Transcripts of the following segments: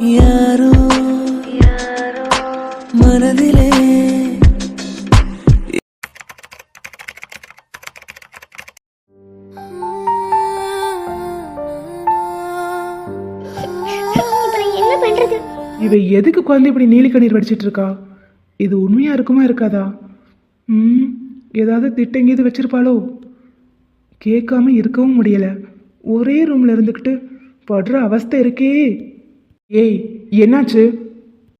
யாரோ மனதிலே இப்ப இவ எதுக்கு குழந்தை இப்படி நீலி கண்ணீர் வடிச்சிட்டு இருக்கா இது உண்மையா இருக்குமா இருக்காதா? ம் ஏதாவது திட்டங்கீது வச்சிருப்பாளோ? கேட்காம இருக்கவும் முடியல. ஒரே ரூம்ல இருந்துக்கிட்டு படுற அவஸ்தை இருக்கே. ஏய் என்னாச்சு?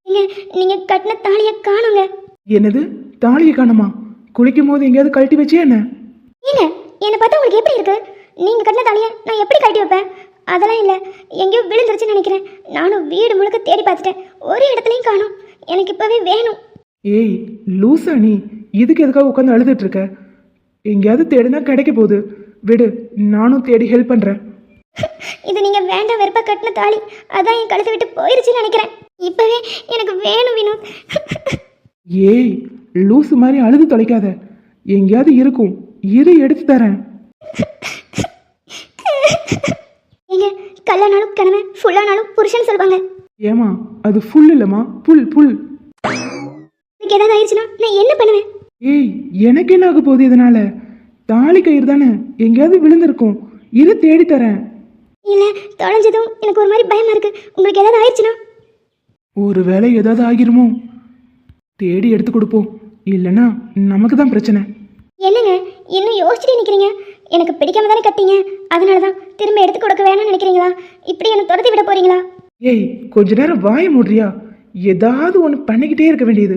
நீங்க நீங்க கட்டின தாலிய காணுங்க. என்னது? தாலியை காணுமா? குளிக்கும் போது எங்கேயாவது கழட்டி வச்சியா என்ன? ஏங்க என்னை பார்த்தா உங்களுக்கு எப்படி இருக்கு? நீங்க கட்டின தாலிய நான் எப்படி கட்டி வைப்பேன்? அதெல்லாம் இல்ல எங்கேயோ விழுந்துருச்சுன்னு நினைக்கிறேன். நானும் வீடு முழுக்க தேடி பார்த்துட்டேன். ஒரு இடத்துலயும் காணும். எனக்கு இப்பவே வேணும். ஏய் லூசா நீ. இதுக்கு எதுக்காக உட்காந்து அழுதுட்டு இருக்க? எங்கேயாவது தேடினா கிடைக்க போகுது. விடு நானும் தேடி ஹெல்ப் பண்றேன். இது நீங்க வேண்டாம் வெறுப்பா கட்டின தாலி. அதான் என் கழுத்தை விட்டு போயிருச்சுன்னு நினைக்கிறேன். இப்பவே எனக்கு வேணும் வினோத் ஏய் லூசு மாதிரி அழுது தொலைக்காத. எங்கேயாவது இருக்கும். இரு எடுத்து தரேன். ஏங்க கல்லானாலும் கணவன் ஃபுல்லானாலும் புருஷன் சொல்லுவாங்க. ஏமா அது ஃபுல் இல்லைம்மா. புல் புல் எனக்கு ஏதாவது ஆயிடுச்சுன்னா நான் என்ன பண்ணுவேன்? ஏய் எனக்கு என்ன ஆக போகுது இதனால? தாலி கயிறு தானே? எங்கேயாவது விழுந்திருக்கும். இரு தேடி தரேன். இல்ல தொலைஞ்சதும் எனக்கு ஒரு மாதிரி பயமா இருக்கு. உங்களுக்கு ஏதாவது ஆயிடுச்சுன்னா? ஒருவேளை ஏதாவது ஆகிருமோ? தேடி எடுத்து கொடுப்போம். இல்லைன்னா நமக்கு தான் பிரச்சனை. என்னங்க இன்னும் யோசிச்சுட்டு நிக்கிறீங்க? எனக்கு பிடிக்காம தானே கட்டிங்க. அதனால தான் திரும்ப எடுத்து கொடுக்க வேணாம்னு நினைக்கிறீங்களா? இப்படி என்னை துரத்தி விட போறீங்களா? ஏய் கொஞ்ச நேரம் வாய மூடுறியா? ஏதாவது ஒன்று பண்ணிக்கிட்டே இருக்க வேண்டியது.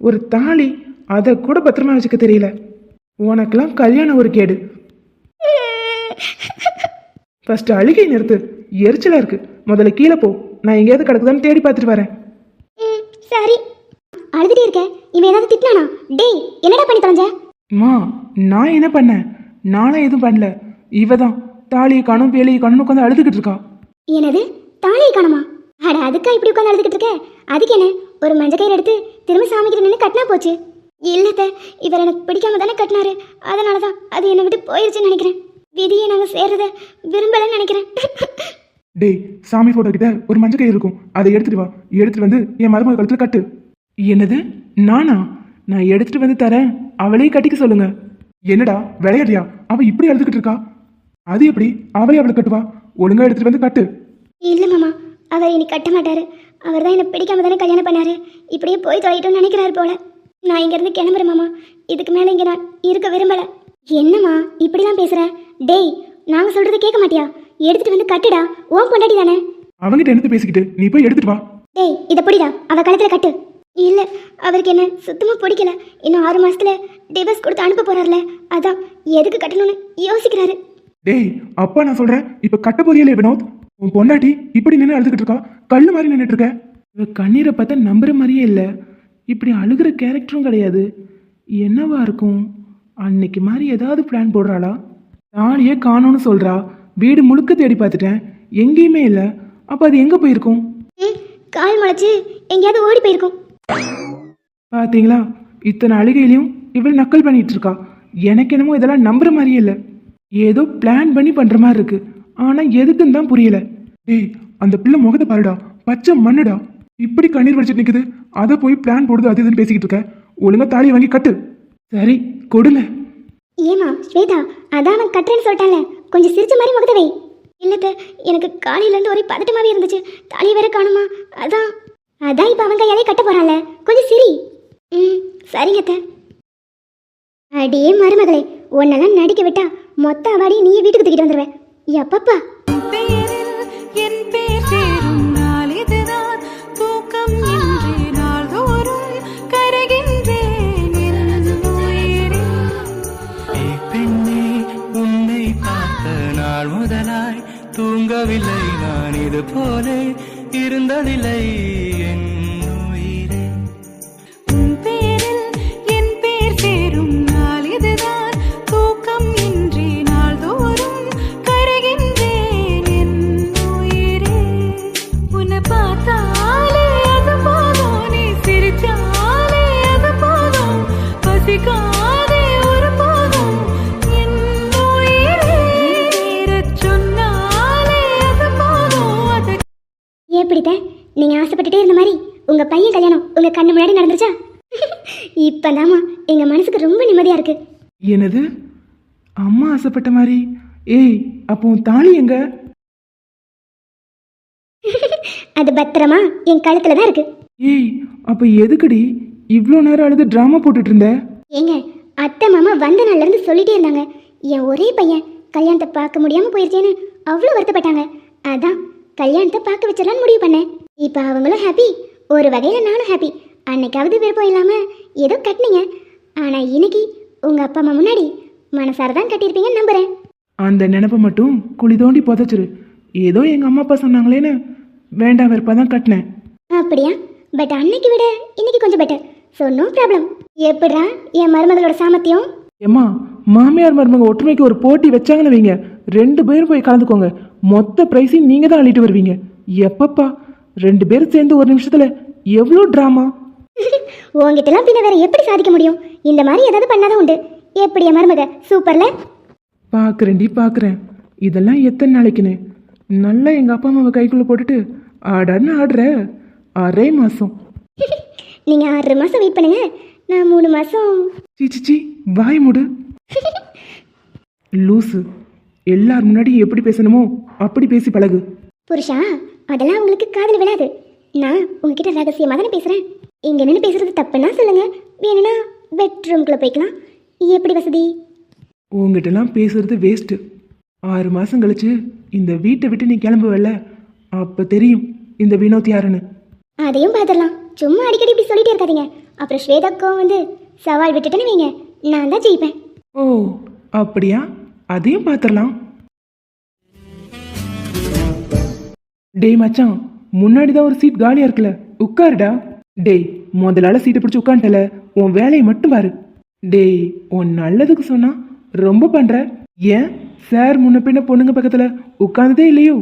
ஒரு தாலி அதை கூட பத்திரமா வச்சுக்க தெரியல. உனக்கெல்லாம் கல்யாணம் ஒரு கேடு. ஃபர்ஸ்ட் அழுகை நிறுத்து. எரிச்சலா இருக்கு. முதல்ல கீழே போ. நான் எங்கேயாவது கிடக்குதான்னு தேடி பார்த்துட்டு வரேன். ம், சரி. அழுதுட்டே இருக்க இவன் ஏதாவது திட்டினானா? டேய் என்னடா பண்ணி தொலைஞ்ச? அம்மா நான் என்ன பண்ணேன்? நானும் எதுவும் பண்ணல. இவ தான் தாலியை காணும் வேலையை காணும்னு உட்காந்து அழுதுகிட்டு இருக்கா. என்னது? தாலியை காணுமா? அட அதுக்கா இப்படி உட்காந்து அழுதுகிட்டு இருக்க? அதுக்கு என்ன? ஒரு மஞ்சள் கயிறு எடுத்து திரும்ப சாமி கிட்ட நின்று கட்டினா போச்சு. இல்லத்த இவர் எனக்கு பிடிக்காம தானே கட்டினாரு. அதனால தான் அது என்னை விட்டு போயிருச்சுன்னு நினைக்கிறேன். விதியை நாங்கள் சேர்றத விரும்பலைன்னு நினைக்கிறேன். டேய் சாமி போட்டோ கிட்ட ஒரு மஞ்சள் கயிறு இருக்கும். அதை எடுத்துட்டு வா. எடுத்துட்டு வந்து என் மருமக கழுத்துல கட்டு. என்னது? நானா? நான் எடுத்துட்டு வந்து தரேன். அவளையும் கட்டிக்க சொல்லுங்க. என்னடா விளையாடுறியா? அவ இப்படி அழுதுகிட்டு இருக்கா? அது எப்படி? அவளே அவளை கட்டுவா? ஒழுங்கா எடுத்துட்டு வந்து கட்டு. இல்லை மாமா அவர் இனி கட்ட மாட்டாரு. அவர் தான் என்னை பிடிக்காம தானே கல்யாணம் பண்ணாரு. இப்படியே போய் தொலைட்டோம்னு நினைக்கிறாரு போல. நான் இங்கேருந்து கிளம்புறேன் மாமா. இதுக்கு மேலே இங்கே நான் இருக்க விரும்பல. என்னம்மா இப்படிலாம் பேசுற? டேய் நாங்கள் சொல்றது கேட்க மாட்டியா? எடுத்துட்டு வந்து கட்டுடா. ஓன் பொண்டாட்டி தானே? அவங்கிட்ட என்னது பேசிக்கிட்டு? நீ போய் எடுத்துட்டு வா. டேய் இதை புடிடா. அவ கழுத்துல கட்டு. இல்ல அவருக்கு என்ன சுத்தமா பிடிக்கல. இன்னும் ஆறு மாசத்துல டிவோர்ஸ் கொடுத்து அனுப்ப போறாருல. அதான் எதுக்கு கட்டணும்னு யோசிக்கிறாரு. டேய் அப்பா நான் சொல்றேன் இப்ப கட்ட போறியலே வினோத்? உன் பொண்டாட்டி இப்படி நின்று அழுதுகிட்டு இருக்கா? கல்லு மாதிரி நின்றுட்டு இருக்க. இவ கண்ணீரை பார்த்தா நம்புற மாதிரியே இல்லை. இப்படி அழுகிற கேரக்டரும் கிடையாது. என்னவா இருக்கும்? அன்னைக்கு மாதிரி ஏதாவது பிளான் போடுறாளா? தாலியே காணோன்னு சொல்றா. வீடு முழுக்க தேடி பார்த்துட்டேன். எங்கேயுமே இல்லை. அப்போ அது எங்கே போயிருக்கும்? கால் முளைச்சு எங்கேயாவது ஓடி போயிருக்கும். பாத்தீங்களா? இத்தனை அழுகையிலையும் இவள் நக்கல் பண்ணிட்டு இருக்கா. எனக்கு என்னமோ இதெல்லாம் நம்புற மாதிரியே இல்லை. ஏதோ பிளான் பண்ணி பண்ற மாதிரி இருக்கு. ஆனா எதுக்குன்னு தான் புரியல. டேய் அந்த பிள்ளை முகத்தை பாருடா. பச்சை மண்ணுடா. இப்படி கண்ணீர் வடிச்சிட்டு நிக்குது. அதை போய் பிளான் போடுது அது இதுன்னு பேசிக்கிட்டு இருக்க. ஒழுங்கா தாலியை வாங்கி கட்டு. சரி கொடுங்க ஏமா ஸ்வேதா அதான் அவன் கட்டுறேன்னு சொல்லிட்டான்ல. கொஞ்சம் சிரிச்ச மாதிரி முகத்தை வை. இல்லத்த எனக்கு காலையில இருந்து ஒரே பதட்டமாவே இருந்துச்சு. தலையை வேற காணுமா? அதான். அதான் இப்ப அவன் கையாலே கட்ட போறான்ல. கொஞ்சம் சிரி. ம் சரிங்க அத்தை. அடியே மருமகளே உன்னெல்லாம் நடிக்க விட்டா மொத்த அவாடியும் நீயே வீட்டுக்கு தூக்கிட்டு வந்துடுவேன் எப்பப்பா இருக்கவில்லை நான் இது போலே இருந்ததில்லை. என் பேரச் சொன்னாலே அது போதும், அது ஏன் பிடித்த நீங்க ஆசைப்பட்டுட்டே இருந்த மாதிரி உங்க பையன் கல்யாணம் உங்க கண்ணு முன்னாடி நடந்துச்சா இப்பதாம்மா எங்க மனசுக்கு ரொம்ப நிம்மதியா இருக்கு. என்னது? அம்மா ஆசைப்பட்ட மாதிரி? ஏய் அப்போ தாலி எங்க? அது பத்திரமா? என் கழுத்துல தான் இருக்கு. ஏய் அப்போ எதுக்குடி இவ்வளோ நேரம் அழுது ட்ராமா போட்டுட்டு இருந்த? ஏங்க அத்தை மாமா வந்த நாள்ல இருந்து சொல்லிட்டே இருந்தாங்க. என் ஒரே பையன் கல்யாணத்தை பார்க்க முடியாம போயிருச்சேன்னு அவ்வளோ வருத்தப்பட்டாங்க. அதான் கல்யாணத்தை பார்க்க வச்சிடலான்னு முடிவு பண்ணேன். இப்போ அவங்களும் ஹாப்பி ஒரு வகையில் நானும் ஹாப்பி அன்னைக்காவது விருப்பம் இல்லாம ஏதோ கட்டினீங்க. ஆனா இன்னைக்கு உங்க அப்பா அம்மா முன்னாடி மனசார தான் கட்டியிருப்பீங்கன்னு நம்புறேன். அந்த நினப்பை மட்டும் குழி தோண்டி புதைச்சிரு. ஏதோ எங்கள் அம்மா அப்பா சொன்னாங்களேன்னு வேண்டாம் வெறுப்பாக தான் கட்டினேன். அப்படியா? பட் அன்னைக்கு விட இன்னைக்கு கொஞ்சம் பெட்டர் ஸோ நோ ப்ராப்ளம் எப்படிடா என் மருமகளோட சாமர்த்தியம்? ஏம்மா மாமியார் மருமக ஒற்றுமைக்கு ஒரு போட்டி வச்சாங்கன்னு வைங்க. ரெண்டு பேரும் போய் கலந்துக்கோங்க. மொத்த ப்ரைஸையும் நீங்கள் தான் அள்ளிட்டு வருவீங்க. எப்பப்பா? ரெண்டு பேரும் சேர்ந்து ஒரு நிமிஷத்தில் எவ்வளோ ட்ராமா உங்ககிட்டலாம் பின்ன வேற எப்படி சாதிக்க முடியும்? இந்த மாதிரி ஏதாவது பண்ணாதான் உண்டு. எப்படி என் மருமக? சூப்பர்ல? பார்க்குறேன்டி பார்க்குறேன் இதெல்லாம் எத்தனை நாளைக்குன்னு. நல்லா எங்கள் அப்பா அம்மாவை கைக்குள்ளே போட்டுட்டு ஆடான்னு ஆடுற. அரை மாதம் நீங்க ஆறு மாசம் வெயிட் பண்ணுங்க. நான் மூணு மாசம். சீச்சிச்சி வாய் மூடு. லூசு. எல்லார் முன்னாடியும் எப்படி பேசணுமோ அப்படி பேசி பழகு. புருஷா அதெல்லாம் உங்களுக்கு காதுல விழாது. நான் உங்ககிட்ட ரகசியமா தானே பேசுறேன். இங்க நின்று பேசுறது தப்புன்னா சொல்லுங்க. வேணும்னா பெட்ரூம்குள்ள போய்க்கலாம். எப்படி வசதி? உங்ககிட்டலாம் பேசுறது வேஸ்ட்டு ஆறு மாதம் கழிச்சு இந்த வீட்டை விட்டு நீ கிளம்புவல்ல? அப்போ தெரியும் இந்த வினோத் யாருன்னு. அதையும் பார்த்துடலாம் சும்மா அடிக்கடி இப்படி சொல்லிட்டே இருக்காதீங்க. அப்புறம் ஸ்வேதாக்கும் வந்து சவால் விட்டுட்டேன்னு வைங்க. நான் தான் ஜெயிப்பேன். ஓ அப்படியா? அதையும் பார்த்துடலாம். டேய் மச்சான் முன்னாடி தான் ஒரு சீட் காலியாக இருக்குல்ல. உட்காருடா. டேய் முதலால சீட்டை பிடிச்சி உட்காந்துட்டல. உன் வேலையை மட்டும் பாரு. டேய் உன் நல்லதுக்கு சொன்னா ரொம்ப பண்ற. ஏன்? சார் முன்ன பின்ன பொண்ணுங்க பக்கத்துல உட்காந்ததே இல்லையோ?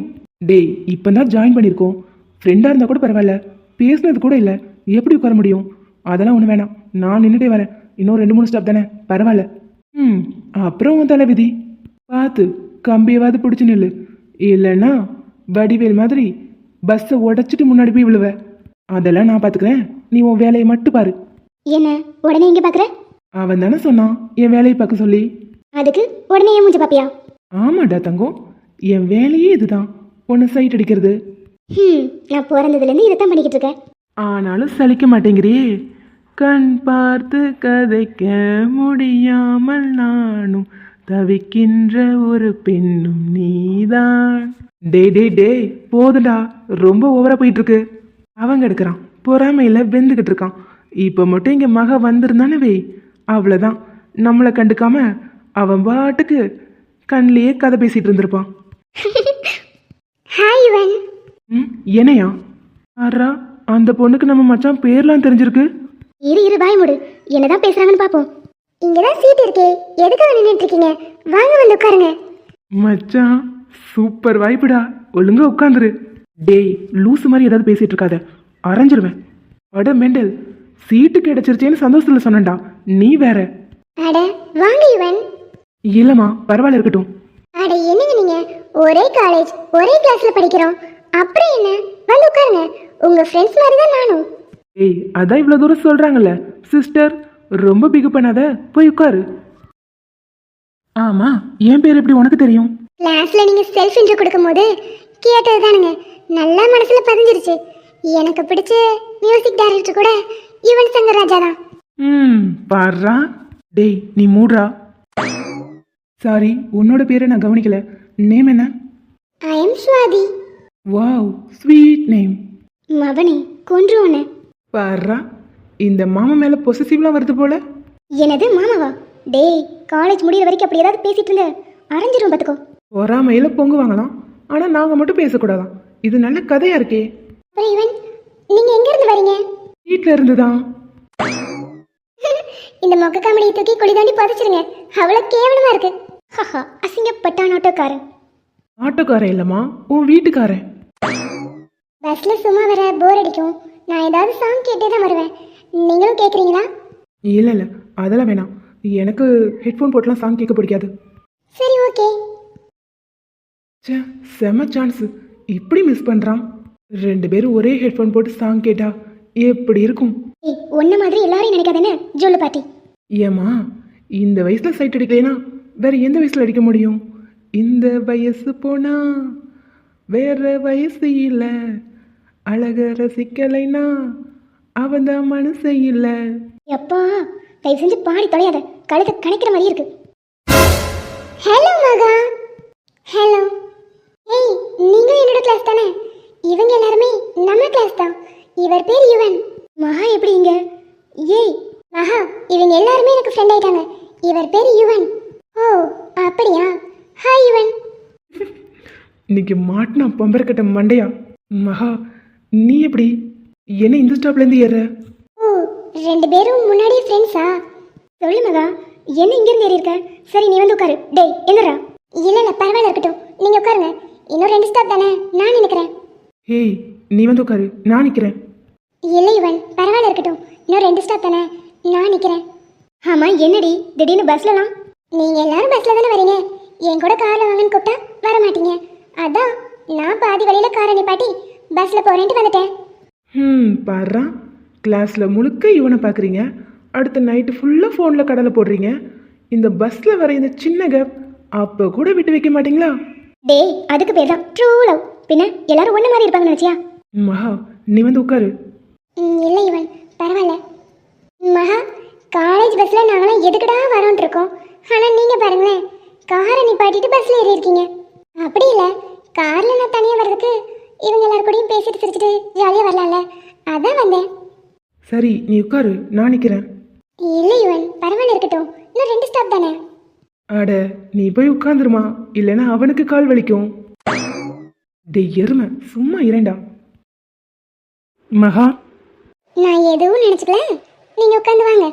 டேய் இப்போ தான் ஜாயின் பண்ணியிருக்கோம். ஃப்ரெண்டாக இருந்தால் கூட பரவாயில்ல. பேசுனது கூட இல்லை. எப்படி உட்கார முடியும்? அதெல்லாம் ஒன்று வேணாம். நான் நின்றுட்டே வரேன். இன்னும் ரெண்டு மூணு ஸ்டாப் தானே? பரவாயில்ல. ம் அப்புறம் உன் தலை விதி பார்த்து கம்பியவாது பிடிச்சி நில்லு. இல்லைன்னா வடிவேல் மாதிரி பஸ்ஸை உடைச்சிட்டு முன்னாடி போய் விழுவ. அதெல்லாம் நான் பார்த்துக்கிறேன் நீ உன் வேலையை மட்டும் பாரு. என்ன? உடனே இங்கே பார்க்குற அவன் தானே சொன்னான். என் வேலையை பார்க்க சொல்லி. அதுக்கு உடனே ஏன் மூஞ்சி பாப்பியா? ஆமாடா தங்கம். என் வேலையே இதுதான். உன்னை சைட் அடிக்கிறது. ம் நான் பிறந்ததுலேருந்து இதை தான் பண்ணிக்கிட்டு இருக்கேன். ஆனாலும் சலிக்க மாட்டேங்கிறியே. கண் பார்த்து கதைக்க முடியாமல் நானும் தவிக்கின்ற ஒரு பெண்ணும் நீதான். டேய் டேய் டேய் போதுடா ரொம்ப ஓவரா போயிட்டு இருக்கு அவங்க எடுக்கிறான் பொறாமையில வெந்துகிட்டு இருக்கான். இப்போ மட்டும் இங்க மக வந்திருந்தானே வை. அவ்வளோதான் நம்மளை கண்டுக்காம அவன் பாட்டுக்கு கண்ணிலேயே கதை பேசிட்டு இருந்திருப்பான். ம் என்னையா? ஆறா அந்த பொண்ணுக்கு நம்ம மச்சான் பேர்லாம் தெரிஞ்சிருக்கு? இரு இரு பாய் மூடு. என்னதான் பேசுறாங்கன்னு பாப்போம். இங்க தான் சீட் இருக்கே. எதுக்காக நின்னுட்டு இருக்கீங்க வாங்க வந்து உட்காருங்க. மச்சான் சூப்பர் வாய்ப்புடா. ஒழுங்கா உட்காந்துரு. டேய் லூசு மாதிரி ஏதாவது பேசிட்டு இருக்காத. அரைஞ்சிருவேன். அட மெண்டல் சீட்டு கிடைச்சிருச்சேன்னு சந்தோஷத்துல சொன்னேன்டா. நீ வேற. அட வாங்க இவன். இல்லம்மா பரவாயில்ல இருக்கட்டும். அட என்னங்க நீங்க? ஒரே காலேஜ் ஒரே கிளாஸ்ல படிக்கிறோம். அப்புறம் என்ன? வந்து உட்காருங்க. உங்க ஃப்ரெண்ட்ஸ் மாதிரி தான் நானும். ஏய் அதான் இவ்வளோ தூரம் சொல்றாங்கல்ல சிஸ்டர் ரொம்ப பிகு பண்ணாத. போய் உட்காரு. ஆமா என் பேர் எப்படி உனக்கு தெரியும்? கிளாஸ்ல நீங்க செல்ஃப் இன்ட்ரோ கொடுக்கும்போது கேட்டது தானுங்க நல்லா மனசுல பதிஞ்சிருச்சு. எனக்கு பிடிச்ச மியூசிக் டைரக்டர் கூட யுவன் சங்கர் ராஜா தான். ம் பாடுறா. டேய் நீ மூடுறா. சாரி உன்னோட பேரை நான் கவனிக்கல. நேம் என்ன? I am Swathi wow sweet name மவனே கொன்று உன்னை. பாடுறா. இந்த மாமா மேல பொசசிவ்லாம் வருது போல? என்னது மாமாவா? டேய் காலேஜ் முடியிற வரைக்கும் அப்படி ஏதாவது பேசிட்டு இருந்த. அரைஞ்சிரும் பார்த்துக்கோ பொறாமையில பொங்குவாங்களாம். ஆனா நாங்க மட்டும் பேசக்கூடாதாம் இது நல்ல கதையா இருக்கே. அப்புறம் இவன் நீங்க எங்க இருந்து வரீங்க? வீட்ல இருந்துதான். இந்த மொக்க காமெடியை தூக்கி குழி தாண்டி புதைச்சிருங்க. அவ்வளவு கேவலமா இருக்கு. ஹஹா அசிங்கப்பட்டான் ஆட்டோக்காரன் ஆட்டோக்காரன் இல்லம்மா உன் வீட்டுக்காரன். பஸ்ல சும்மா வர போர் அடிக்கும். நான் ஏதாவது சாங் கேட்டே தான் வருவேன். நீங்களும் கேக்குறீங்களா? இல்ல இல்ல. அதெல்லாம் வேணாம். எனக்கு ஹெட்ஃபோன் போட்டுலாம் சாங் கேட்க பிடிக்காது. சரி ஓகே. ச்சே செம சான்ஸ் இப்படி மிஸ் பண்றான். ரெண்டு பேரும் ஒரே ஹெட்ஃபோன் போட்டு சாங் கேட்டா எப்படி இருக்கும்? ஒன்ன மாதிரி எல்லாரையும் நினைக்காதானே ஜொல்லு பாட்டி. ஏமா இந்த வயசுல சைட் அடிக்கலைனா வேற எந்த வயசுல அடிக்க முடியும்? இந்த வயசு போனா வேற வயசு இல்ல. அழக ரசிக்கலைனா அவன் தான் மனசு இல்ல. எப்பா தயவு செஞ்சு பாடி தொலையாத. கழுத்தை கணக்கிற மாதிரி இருக்கு. ஹலோ மகா. ஹலோ ஏய் நீங்களும் என்னோட கிளாஸ் தானே? இவங்க எல்லாருமே நம்ம கிளாஸ் தான். இவர் பேர் யுவன். மகா எப்படி இங்க? ஏய் மகா இவங்க எல்லாருமே எனக்கு ஃப்ரெண்ட் ஆயிட்டாங்க. இவர் பேர் யுவன். ஓ அப்படியா? ஹாய் யுவன். இன்னைக்கு மாட்டினா பம்பரக்கட்ட மண்டையா? மகா நீ எப்படி? என்ன இந்த ஸ்டாப்லேருந்து ஏற ஓ ரெண்டு பேரும் முன்னாடியே ஃப்ரெண்ட்ஸா சொல்லு மகா என்ன இங்க இருந்து ஏறி இருக்க சரி நீ வந்து உட்காரு. டேய் என்னடா இல்ல இல்ல பரவாயில்ல இருக்கட்டும். நீங்க உட்காருங்க. இன்னும் ரெண்டு ஸ்டாப் தானே? நான் நினைக்கிறேன். ஹேய் நீ வந்து உட்காரு. நான் நிற்கிறேன் இல்லை இவன். பரவாயில்ல இருக்கட்டும். இன்னும் ரெண்டு ஸ்டாப் தானே? நான் நிக்கிறேன். ஆமா என்னடி? திடீர்னு பஸ்லலாம்? நீங்க எல்லாரும் பஸ்ல தானே வரீங்க? என் கூட கார்ல வாங்கன்னு கூப்பிட்டா வர மாட்டீங்க அதான் நான் பாதி வழியில காரை நிப்பாட்டி பஸ்ல போறேன்ட்டு வந்துட்டேன். ம் பாடுறா கிளாஸில் முழுக்க இவனை பார்க்குறீங்க அடுத்த நைட்டு ஃபுல்லாக ஃபோனில் கடலை போடுறீங்க. இந்த பஸ்ஸில் வர இந்த சின்ன கேப் அப்போ கூட விட்டு வைக்க மாட்டீங்களா? டேய் அதுக்கு பேர் தான் ட்ரூ லவ் பின்ன எல்லாரும் ஒண்ணு மாதிரி இருப்பாங்கன்னு நினைச்சியா? மகா நீ வந்து உட்காரு. இல்லை இவன். பரவாயில்ல. மகா காலேஜ் பஸ்ல நாங்களாம் எதுக்குடா வரோன்ட்டு இருக்கோம்? ஆனா நீங்க பாருங்களேன். காரை நிப்பாட்டிட்டு பஸ்ல ஏறி இருக்கீங்க அப்படி இல்ல. கார்ல நான் தனியா வர்றதுக்கு இவங்க எல்லாரும் கூடயும் பேசிட்டு சிரிச்சிட்டு ஜாலியா வரலாம்ல. அதான் வந்தேன். சரி நீ உட்காரு நான் நிற்கிறேன் இல்லை இவன் பரவாயில்ல இருக்கட்டும். இன்னும் ரெண்டு ஸ்டாப் தானே? அட நீ போய் உட்காந்துருமா இல்லைன்னா அவனுக்கு கால் வலிக்கும். டேய் எருமை சும்மா இரண்டா. மகா. நான் எதுவும் நினைச்சுக்கல. நீங்க உட்காந்து வாங்க.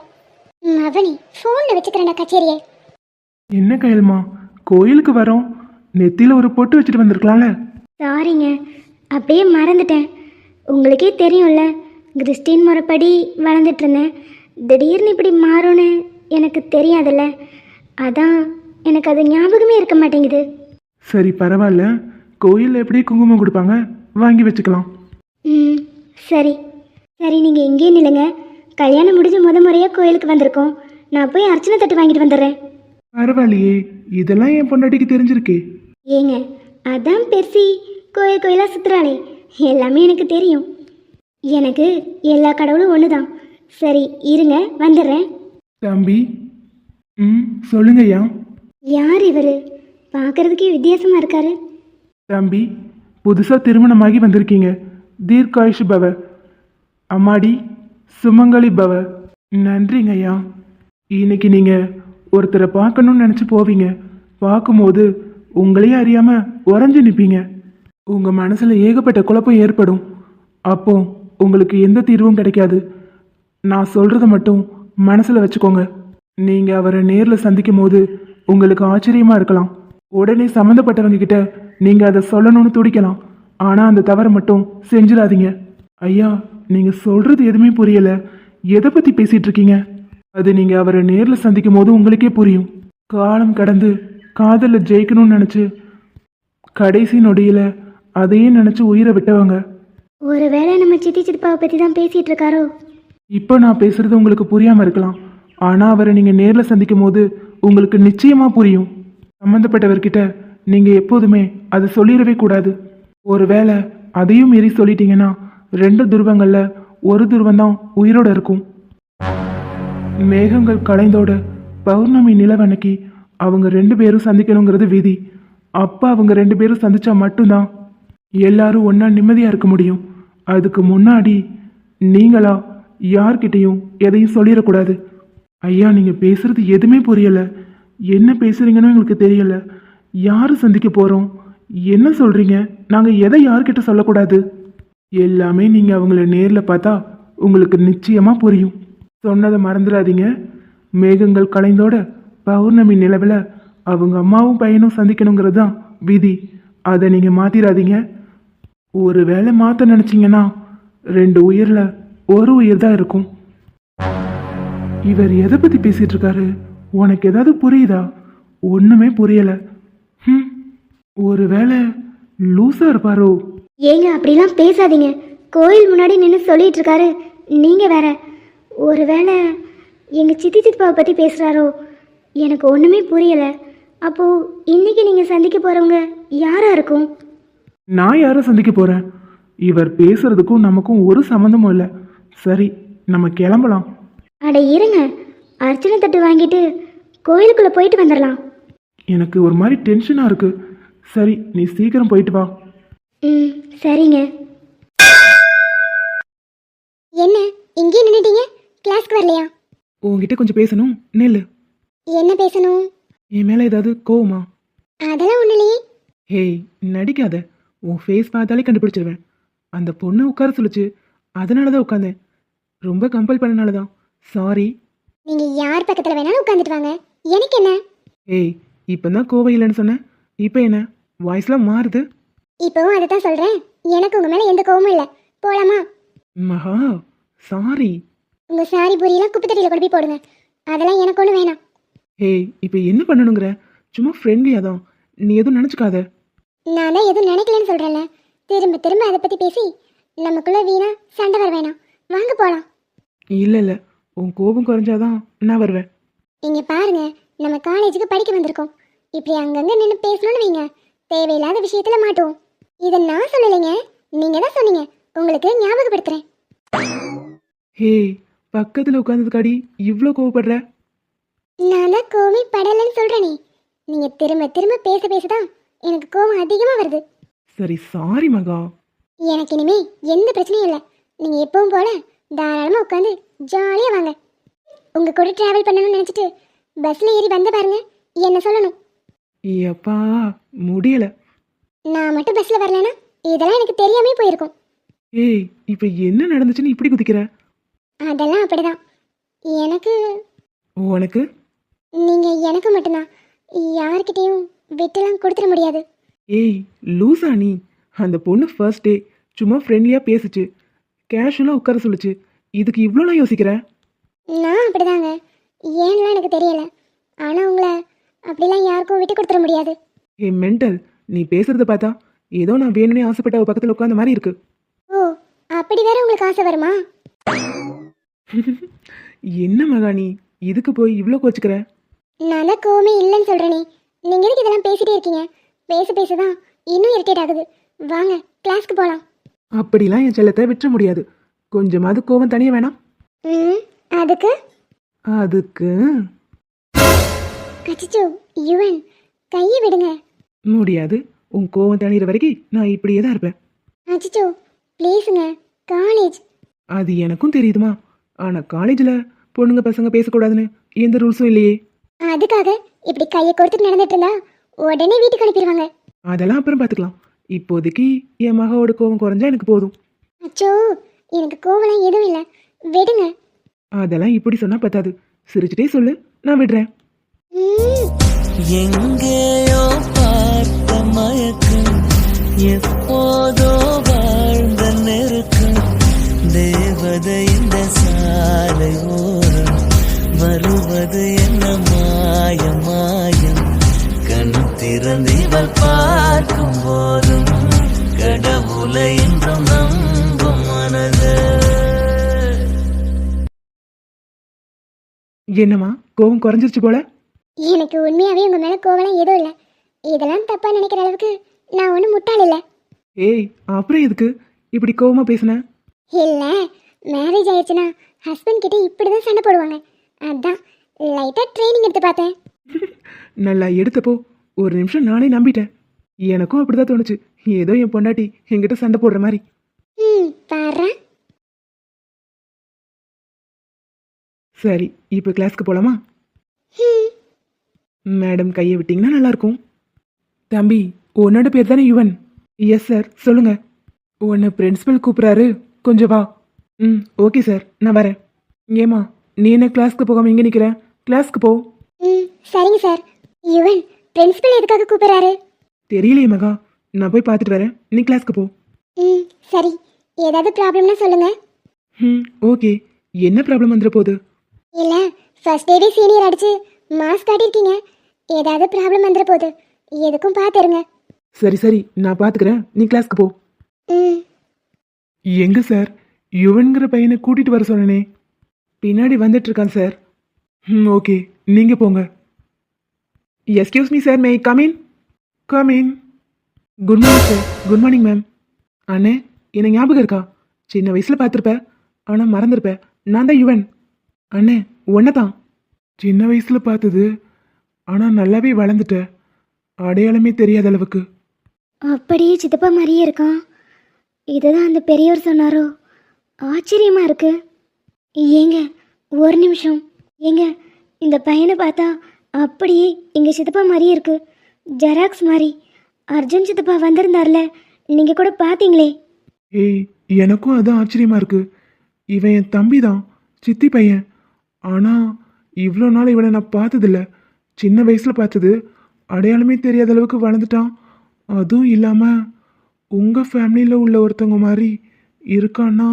மவனி போன்ல வச்சுக்கிறேன்டா கச்சேரியை. என்ன கையல்மா? கோயிலுக்கு வரோம். நெத்தியில் ஒரு பொட்டு வச்சுட்டு வந்திருக்கலாம்ல. சாரிங்க அப்படியே மறந்துட்டேன். உங்களுக்கே தெரியும்ல கிறிஸ்டின் முறைப்படி வளர்ந்துட்டு இருந்தேன் திடீர்னு இப்படி மாறும்னு எனக்கு தெரியாதுல்ல. அதான் எனக்கு அது ஞாபகமே இருக்க மாட்டேங்குது. சரி பரவாயில்ல. கோயிலில் எப்படி குங்குமம் கொடுப்பாங்க? வாங்கி வச்சுக்கலாம். ம் சரி. சரி நீங்கள் எங்கேயே நில்லுங்க. கல்யாணம் முடிஞ்ச முத முறையாக கோயிலுக்கு வந்திருக்கோம். நான் போய் அர்ச்சனை தட்டு வாங்கிட்டு வந்துடுறேன். பரவாயில்லையே. இதெல்லாம் என் பொண்டாட்டிக்கு தெரிஞ்சிருக்கே. ஏங்க அதான் பெருசி. கோயில் கோயிலாக சுற்றுறாளே எல்லாமே எனக்கு தெரியும். எனக்கு எல்லா கடவுளும் ஒன்று தான் சரி இருங்க வந்துடுறேன். தம்பி ம் சொல்லுங்கய்யா. யார் இவர்? பார்க்கறதுக்கே வித்தியாசமாக இருக்காரு. தம்பி புதுசாக திருமணமாகி வந்திருக்கீங்க. தீர்காயுஷ் பவ. அம்மாடி சுமங்கலி பவ. நன்றிங்க ஐயா இன்னைக்கு நீங்கள் ஒருத்தரை பார்க்கணும்னு நினச்சி போவீங்க. பார்க்கும்போது உங்களையே அறியாமல் உறைஞ்சு நிற்பீங்க உங்கள் மனசில் ஏகப்பட்ட குழப்பம் ஏற்படும். அப்போ உங்களுக்கு எந்த தீர்வும் கிடைக்காது. நான் சொல்கிறத மட்டும் மனசில் வச்சுக்கோங்க. நீங்கள் அவரை நேரில் சந்திக்கும் போது உங்களுக்கு ஆச்சரியமாக இருக்கலாம். உடனே சம்மந்தப்பட்டவங்க கிட்ட நீங்கள் அதை சொல்லணும்னு துடிக்கலாம். ஆனால் அந்த தவறை மட்டும் செஞ்சிடாதீங்க. ஐயா நீங்கள் சொல்கிறது எதுவுமே புரியலை. எதை பற்றி பேசிகிட்டு இருக்கீங்க? அது நீங்கள் அவரை நேரில் சந்திக்கும் போது உங்களுக்கே புரியும். காலம் கடந்து காதலில் ஜெயிக்கணும்னு நினச்சி கடைசி நொடியில் அதையே நினச்சி உயிரை விட்டவங்க. ஒருவேளை நம்ம சித்தி சித்தப்பாவை பற்றி தான் பேசிகிட்டு இருக்காரோ இப்போ நான் பேசுறது உங்களுக்கு புரியாம இருக்கலாம். ஆனா அவரை நீங்க நேர்ல சந்திக்கும் போது உங்களுக்கு நிச்சயமா புரியும். சம்பந்தப்பட்டவர்கிட்ட நீங்க எப்போதுமே அதை சொல்லிடவே கூடாது. ஒருவேளை அதையும் மீறி சொல்லிட்டீங்கன்னா ரெண்டு துருவங்கள்ல ஒரு துருவம் தான் உயிரோட இருக்கும். மேகங்கள் கலைந்தோட பௌர்ணமி நிலவன்னைக்கு அவங்க ரெண்டு பேரும் சந்திக்கணுங்கிறது விதி. அப்ப அவங்க ரெண்டு பேரும் சந்திச்சா மட்டும்தான் எல்லாரும் ஒண்ணா நிம்மதியா இருக்க முடியும். அதுக்கு முன்னாடி நீங்களா யார்கிட்டயும் எதையும் சொல்லிடக்கூடாது. ஐயா நீங்க பேசுறது எதுவுமே புரியல. என்ன பேசுறீங்கன்னு எங்களுக்கு தெரியல. யாரு சந்திக்க போறோம்? என்ன சொல்றீங்க? நாங்க எதை யார்கிட்ட சொல்லக்கூடாது? எல்லாமே நீங்க அவங்கள நேர்ல பார்த்தா உங்களுக்கு நிச்சயமா புரியும். சொன்னதை மறந்துடாதீங்க. மேகங்கள் கலைந்தோட பௌர்ணமி நிலவில் அவங்க அம்மாவும் பையனும் சந்திக்கணுங்கிறது தான் விதி. அதை நீங்கள் மாத்திராதீங்க. ஒரு வேளை மாற்ற நினச்சிங்கன்னா ரெண்டு உயிரில் ஒரு உயிர் தான் இருக்கும். இவர் எதை பற்றி பேசிட்டு இருக்காரு உனக்கு ஏதாவது புரியுதா? ஒன்றுமே புரியல. ம் ஒருவேளை லூஸா இருப்பாரோ? ஏங்க அப்படிலாம் பேசாதீங்க. கோயில் முன்னாடி நின்று சொல்லிட்டு இருக்காரு நீங்க வேற ஒருவேளை எங்க சித்தி சித்தப்பாவை பத்தி பேசுறாரோ? எனக்கு ஒண்ணுமே புரியல. அப்போ இன்னைக்கு நீங்க சந்திக்க போறவங்க யாரா இருக்கும்? நான் யாரை சந்திக்க போறேன்? இவர் பேசுறதுக்கும் நமக்கும் ஒரு சம்மந்தமும் இல்லை. சரி நம்ம கிளம்பலாம். அட இருங்க. அர்ச்சனை தட்டு வாங்கிட்டு கோயிலுக்குள்ள போயிட்டு வந்துடலாம் எனக்கு ஒரு மாதிரி டென்ஷனாக இருக்கு. சரி நீ சீக்கிரம் போயிட்டு வா. ம் சரிங்க. என்ன இங்கே நின்னுட்டீங்க? கிளாஸ்க்கு வரலையா? உன்கிட்ட கொஞ்சம் பேசணும். நெல்லு. என்ன பேசணும்? என் மேலே ஏதாவது கோவமா? அதெல்லாம் ஒண்ணு இல்லையே. ஹேய் நடிக்காத. உன் ஃபேஸ் பார்த்தாலே கண்டுபிடிச்சிருவேன். அந்த பொண்ணு உட்கார சொல்லுச்சு அதனால தான் உட்காந்தேன். ரொம்ப கம்பல் பண்ணனால தான் சாரி நீங்க யார் பக்கத்துல வேணாலும் உட்காந்துட்டு வாங்க. எனக்கு என்ன? ஏய் இப்போ தான் கோவம் இல்லைன்னு சொன்னேன். இப்போ என்ன? வாய்ஸ்லாம் மாறுது. இப்பவும் அதை தான் சொல்றேன். எனக்கு உங்க மேல எந்த கோவமும் இல்ல. போலாமா? மகா சாரி உங்க சாரி பூரியெல்லாம் குப்பை தட்டியில கொண்டு போய் போடுங்க. அதெல்லாம் எனக்கு ஒண்ணு வேணாம். ஏய் இப்போ என்ன பண்ணணுங்கிற? சும்மா ஃப்ரெண்ட்லியாக தான் நீ எதுவும் நினச்சிக்காத. நான் தான் எதுவும் நினைக்கலன்னு சொல்றேன்ல. திரும்ப திரும்ப அதை பத்தி பேசி நமக்குள்ள வீணா சண்டை வர வேணாம். வாங்க போலாம். இல்லை இல்லை. உன் கோபம் குறைஞ்சாதான் நான் வருவேன். இங்க பாருங்க நம்ம காலேஜுக்கு படிக்க வந்திருக்கோம். இப்படி அங்கங்க நின்று பேசணும்னு வைங்க. தேவையில்லாத விஷயத்துல மாட்டுவோம். இதை நான் சொல்லலைங்க. நீங்க தான் சொன்னீங்க. உங்களுக்கு ஞாபகப்படுத்துறேன். ஹே பக்கத்தில் உட்காந்ததுக்காடி இவ்வளோ கோவப்படுற? நான் தான் கோவமே படலைன்னு சொல்றேனே. நீங்க திரும்ப திரும்ப பேச பேசதான் எனக்கு கோவம் அதிகமா வருது. சரி சாரி மகா. எனக்கு இனிமே எந்த பிரச்சனையும் இல்லை. நீங்க எப்பவும் போல தாராளமா உட்காந்து ஜாலியா வாங்க. உங்க கூட டிராவல் பண்ணணும்னு நினைச்சிட்டு பஸ்ல ஏறி வந்த பாருங்க. என்ன சொல்லணும்? எப்பா முடியல. நான் மட்டும் பஸ்ல வரலனா இதெல்லாம் எனக்கு தெரியாமே போயிருக்கும். ஏய் இப்போ என்ன நடந்துச்சுன்னு இப்படி குதிக்கிற? அதெல்லாம் அப்படிதான். எனக்கு உனக்கு? நீங்க எனக்கு மட்டும்தான். யார்கிட்டயும் விட்டுலாம் கொடுத்துட முடியாது. ஏய் லூசா நீ. அந்த பொண்ணு ஃபர்ஸ்ட் டே சும்மா ஃப்ரெண்ட்லியாக பேசுச்சு. கேஷுவலாக உட்கார சொல்லுச்சு. இதுக்கு இவ்வளோலாம் யோசிக்கிற? நான் அப்படிதாங்க. ஏன்லாம் எனக்கு தெரியல. ஆனா உங்களை அப்படிலாம் யாருக்கும் விட்டு கொடுத்துட முடியாது. ஏ மென்டல் நீ பேசுறத பார்த்தா ஏதோ நான் வேணும்னே ஆசைப்பட்ட அவ பக்கத்தில் உட்காந்த மாதிரி இருக்கு. ஓ அப்படி வேற உங்களுக்கு ஆசை வருமா? என்ன மகா நீ? இதுக்கு போய் இவ்வளோ கோச்சுக்கிற? நான் தான் கோவமே இல்லைன்னு சொல்றேனே. நீங்க எதுக்கு இதெல்லாம் பேசிட்டே இருக்கீங்க? பேச பேச தான். இன்னும் இரிட்டேட் ஆகுது. வாங்க கிளாஸ்க்கு போலாம். அப்படிலாம் என் செல்லத்தை விட்டுற முடியாது. கொஞ்சமாவது கோவம் தனியாக வேணாம். ம் அதுக்கு? அதுக்கு? கச்சிச்சோ யுவன் கையை விடுங்க. முடியாது. உன் கோவம் தணிகிற வரைக்கும் நான் இப்படியே தான் இருப்பேன். அச்சிச்சோ ப்ளீஸுங்க காலேஜ் அது எனக்கும் தெரியுதுமா. ஆனால் காலேஜில் பொண்ணுங்க பசங்க பேசக்கூடாதுன்னு எந்த ரூல்ஸும் இல்லையே. அதுக்காக இப்படி கையை கொடுத்துட்டு நடந்துட்டு இருந்தா உடனே வீட்டுக்கு அனுப்பிடுவாங்க. அதெல்லாம் அப்புறம் பார்த்துக்கலாம். இப்போதைக்கு என் மகாவோட கோவம் குறைஞ்சா எனக்கு போதும். அச்சோ எனக்கு கோவலாம் எதுவும் இல்லை. விடுங்க. அதெல்லாம் இப்படி சொன்னால் பத்தாது. சிரிச்சிட்டே சொல்லு நான் விடுறேன். ம். எங்கேயோ பார்த்த மயக்கம் எப்போதோ வாழ்ந்த நெருக்கம் தேவதை இந்த சாலை ஓரம் வருவது என்ன மாயம் மாயம். கண் திறந்திவள் பார்க்கும் போதும். கடவுளை என்றும் நம்பும் மனது. என்னம்மா கோவம் குறைஞ்சிருச்சு போல? எனக்கு உண்மையாவே உங்க மேல கோவலாம் எதுவும் இல்லை. இதெல்லாம் தப்பா நினைக்கிற அளவுக்கு நான் ஒன்றும் முட்டாள் இல்லை. ஏய் அப்புறம் எதுக்கு? இப்படி கோவமா பேசுன? இல்லை மேரேஜ் ஆயிடுச்சுன்னா ஹஸ்பண்ட் கிட்ட இப்படி தான் சண்டை போடுவாங்க. அதான் லைட்டாக ட்ரைனிங் எடுத்து பார்த்தேன். நல்லா எடுத்தப்போ ஒரு நிமிஷம் நானே நம்பிட்டேன். எனக்கும் அப்படிதான் தோணுச்சு. ஏதோ என் பொண்டாட்டி என்கிட்ட சண்டை போடுற மாதிரி. சரி இப்போ கிளாஸ்க்கு போலாமா? ம். மேடம் கையை விட்டீங்கன்னா நல்லா இருக்கும் தம்பி உன்னோட பேர் தானே யுவன்? எஸ் சார் சொல்லுங்க. உன்னை பிரின்சிபல் கூப்பிட்றாரு. கொஞ்சம் வா. ம் ஓகே சார் நான் வரேன். ஏமா நீ என்ன கிளாஸ்க்கு போகாம இங்கே நிற்கிற கிளாஸ்க்கு போ. ம் சரிங்க சார். யுவன் பிரின்சிபல் எதுக்காக கூப்பிடுறாரு? தெரியலையே மகா. நான் போய் பார்த்துட்டு வரேன். நீ கிளாஸ்க்கு போ. ம் சரி. ஏதாவது ப்ராப்ளம்னா சொல்லுங்க. ம் ஓகே. என்ன ப்ராப்ளம் வந்துட போகுது இல்லை ஃபர்ஸ்ட் டேவே சீனியர் அடிச்சு மாஸ்க் காட்டியிருக்கீங்க. ஏதாவது ப்ராப்ளம் வந்துட போகுது எதுக்கும் பார்த்துருங்க சரி சரி. நான் பார்த்துக்கிறேன் நீ கிளாஸ்க்கு போ. ம். எங்க சார்? யுவன்கிற பையனை கூட்டிட்டு வர சொன்னனே. பின்னாடி வந்துட்டு இருக்கான் சார் ம் ஓகே நீங்கள் போங்க. Excuse me sir may come in come in good morning sir good morning ma'am அண்ணே என்ன ஞாபகம் இருக்கா? சின்ன வயசில் பார்த்துருப்பேன். ஆனால் மறந்துருப்பேன். நான் தான் யுவன். அண்ணே ஒன்றை தான் சின்ன வயசில் பார்த்தது. ஆனால் நல்லாவே வளர்ந்துட்டேன். அடையாளமே தெரியாத அளவுக்கு. அப்படியே சித்தப்பா மாதிரியே இருக்கான். இதுதான் அந்த பெரியவர் சொன்னாரோ? ஆச்சரியமா இருக்குது ஏங்க ஒரு நிமிஷம். ஏங்க இந்த பையனை பார்த்தா அப்படியே எங்கள் சித்தப்பா மாதிரியே இருக்கு. ஜெராக்ஸ் மாதிரி. அர்ஜுன் சித்தப்பா வந்திருந்தார்ல. நீங்கள் கூட பார்த்தீங்களே. ஏய் எனக்கும் அதான் ஆச்சரியமா இருக்கு. இவன் என் தம்பி தான் சித்தி பையன். ஆனால் இவ்வளோ நாள் இவனை நான் பார்த்ததில்ல. சின்ன வயசில் பார்த்தது. அடையாளமே தெரியாத அளவுக்கு வளர்ந்துட்டான். அதுவும் இல்லாமல் உங்கள் ஃபேமிலியில் உள்ள ஒருத்தவங்க மாதிரி இருக்கான்னா?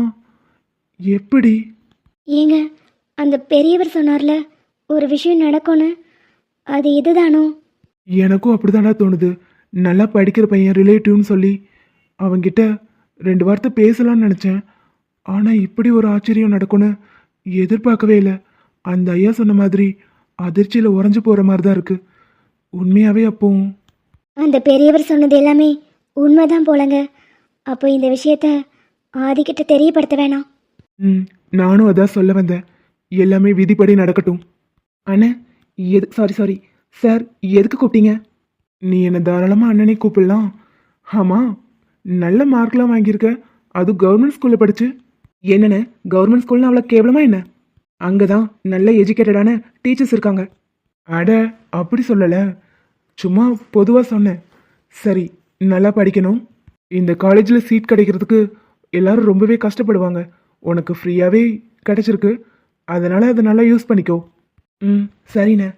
எப்படி? ஏங்க அந்த பெரியவர் சொன்னார்ல ஒரு விஷயம் நடக்கும்னு. அது இதுதானோ? எனக்கும் அப்படிதான்டா தோணுது. நல்லா படிக்கிற பையன் ரிலேட்டிவ்னு சொல்லி. அவங்கிட்ட ரெண்டு வார்த்தை பேசலாம்னு நினச்சேன். ஆனால் இப்படி ஒரு ஆச்சரியம் நடக்கும்னு எதிர்பார்க்கவே இல்லை. அந்த ஐயா சொன்ன மாதிரி அதிர்ச்சியில் உறைஞ்சு போகிற மாதிரி தான் இருக்குது உண்மையாகவே அப்போ அந்த பெரியவர் சொன்னது எல்லாமே உண்மைதான் போலங்க. அப்போ இந்த விஷயத்த ஆதிக்கிட்ட தெரியப்படுத்த வேணாம். ம். நானும் அதான் சொல்ல வந்தேன். எல்லாமே விதிப்படி நடக்கட்டும். அண்ணே எது சாரி சாரி சார் எதுக்கு கூப்பிட்டீங்க? நீ என்னை தாராளமாக அண்ணனே கூப்பிடலாம். ஆமாம் நல்ல மார்க்லாம் வாங்கியிருக்க. அது கவர்மெண்ட் ஸ்கூலில் படிச்சு. என்னென்ன கவர்மெண்ட் ஸ்கூல்னு அவ்வளோ கேவலமாக என்ன? அங்கே தான் நல்ல எஜுகேட்டடான டீச்சர்ஸ் இருக்காங்க. அட அப்படி சொல்லலை. சும்மா பொதுவாக சொன்னேன். சரி நல்லா படிக்கணும். இந்த காலேஜில் சீட் கிடைக்கிறதுக்கு எல்லாரும் ரொம்பவே கஷ்டப்படுவாங்க. உனக்கு ஃப்ரீயாகவே கிடச்சிருக்கு அதனால் அதை நல்லா யூஸ் பண்ணிக்கோ ம் சரிண்ணே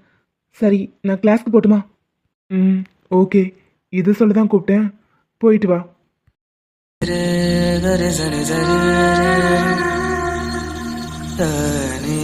சரி நான் கிளாஸ்க்கு போட்டுமா ம் ஓகே இது சொல்ல தான் கூப்பிட்டேன் போயிட்டு வா கரு சரி